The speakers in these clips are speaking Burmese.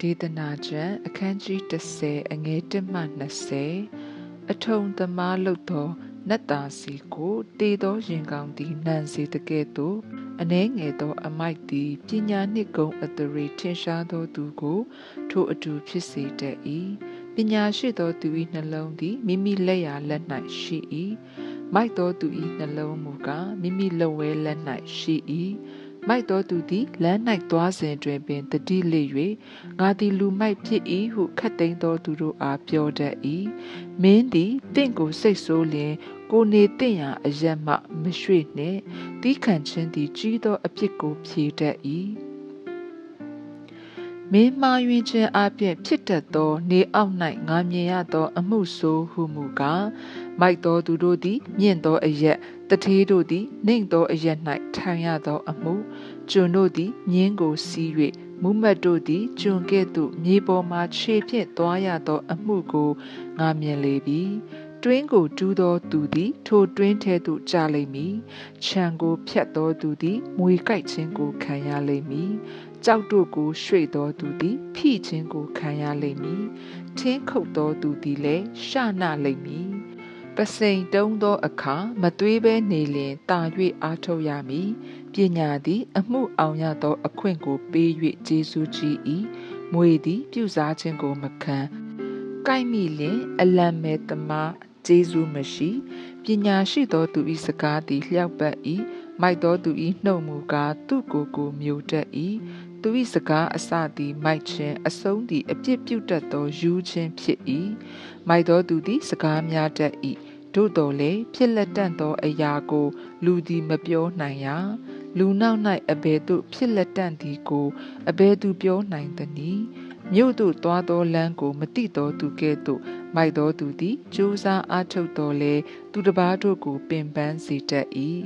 ဒေသနာကျမ်းအခန်းကြီး30အငယ်1မှ20အထုံသမားလုတ်သောနတ်သားစီကိုတေသောရင်ကောင်သည်နန်စီတကဲ့သို့အနှဲငယ်သောအမိုက်သည်ပညာနှင့်ဂုံအတရေထင်ရှားသောသူကို ထိုအတူဖြစ်စေတတ်၏ပညာရှိသောသူ၏နှလုံးသည်မိမိလက်ရာလက်၌ရှိ၏မိုက်သောသူ၏နှလုံးမူကားမိမိလက်ဝဲလက်၌ရှိ၏ မိုက်တော်သူသည်လမ်း၌သွားစဉ်တွင်ပင်တတိလေ၍ငါသည်လူမိုက်ဖြစ်၏ဟုခတ်သိမ်းသောသူတို့အားပြောတတ်၏မင်းသည်တင့်ကိုစိတ်ဆိုးလျင်ကိုနေတင့်ရာအရက်မှမရွှေ့နှင့်တီးခံခြင်းသည်ကြီးသောအဖြစ်ကိုဖြေတတ်၏မင်းမှားယွင်းခြင်းအပြင်ဖြစ်တတ်သောနေအောက်၌ငါမြင်ရသော အမှုဆိုးဟုမူကားမိုက်သောသူတို့သည်မြင့်သောအရက် တထေးတို့သည်နှိမ်သောအရက်၌ထိုင်ရသောအမှုကျွန်တို့သည်မြင်းကိုစီး၍မူမတ်တို့သည်ကျွန်ကဲ့သို့မြေပေါ်မှခြေဖြင့်သွားရသောအမှုကိုငါမြင်လေပြီတွင်းကိုတူးသောသူသည်ထိုတွင်းထဲသို့ကျလိမ့်မည်။ခြံကိုဖြတ်သောသူသည်မွေကြိုက်ခြင်းကိုခံရလိမ့်မည်။ကြောက်တို့ကိုရွှေ့သောသူသည်ဖိခြင်းကိုခံရလိမ့်မည်။ထင်းခုတ်သောသူသည်လည်းရှနာလိမ့်မည်။ ပစိန်တုံးသောအခါမသွေးဘဲနေလျင်တာ၍အားထုတ်ရမည်။ပညာသည် အမှုအောင်ရသော အခွင့်ကိုပေး၍ကျေးဇူးကြီး၏။မွေသည် ပြုစားခြင်းကိုမခံ။ကိုက်မိလျင် အလံမဲ့သမားကျေးဇူးမရှိပညာရှိသောသူ၏စကားသည်လျှောက်ပတ်၏မိုက်သောသူ၏နှုတ်မူကားသူ့ကိုယ်ကိုမျိုးတတ်၏သူ၏စကားအစသည်မိုက်ခြင်းအဆုံးသည်အပြစ်ပြုတတ်သောယူခြင်းဖြစ်၏မိုက်သောသူသည်စကားများတတ်၏ တို့တော်လေဖြစ်လက်တန့်သောအရာကို လူသည်မပြောနိုင်ရာလူနောက်၌အဘယ်သို့ဖြစ်လက်တန့်သည်ကိုအဘယ်သူပြောနိုင်သနည်းမြို့သို့သွားသောလမ်းကိုမတိသောသူကဲ့သို့မိုက်သောသူသည်ကြိုးစားအားထုတ်တော်လဲသူတစ်ပါးတို့ကိုပင်ပန်းစေတတ်၏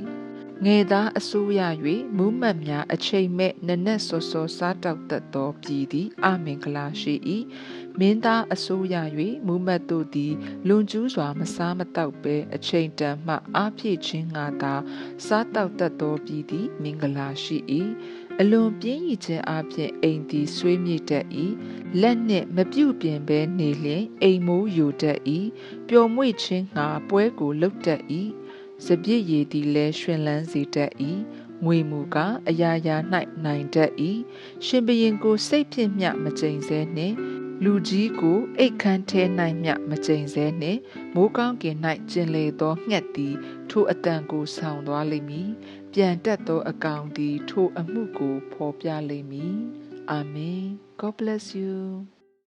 ငယ်သားအစိုးရ၍မူးမတ်များအချိန်မဲ့နနက်စောစောစားတောက်တတ်သောပြည်သည်အမင်္ဂလာရှိ၏မင်းသားအစိုးရ၍မူးမတ်တို့သည်လွန်ကျူးစွာမစားမတောက်ပဲအချိန်တန်မှအားဖြည့်ခြင်းငါသာစားတောက်တတ်သောပြည်သည်မင်္ဂလာရှိ၏အလွန်ပြင်းရည်ခြင်းအပြင်အိမ်သည်ဆွေးမြေ့တတ်၏လက်နှင့်မပြုတ်ပြင်ဘဲနေလျင်အိမ်မိုးယိုတတ်၏ပျော်မွေ့ခြင်းငါပွဲကိုလှုပ်တတ်၏ စပြည့်ရည်သည်လည်းရှင်လန်းစေတတ်၏ငွေမူကားအရာရာ၌နိုင်တတ်၏ရှင်ဘရင်ကိုစိတ်ဖြင့်မျှမကြိမ်စဲနှင့်လူကြီးကိုအိတ်ခမ်းထဲ၌မျှမကြိမ်စဲနှင့်မိုးကောင်းကင်၌ကျင်လေသောငှက်သည်ထိုအတန်ကိုဆောင်သွားလိမ့်မည်ပြန်တက်သောအကောင်သည်ထိုအမှုကိုဖော်ပြလိမ့်မည်အာမင် God bless you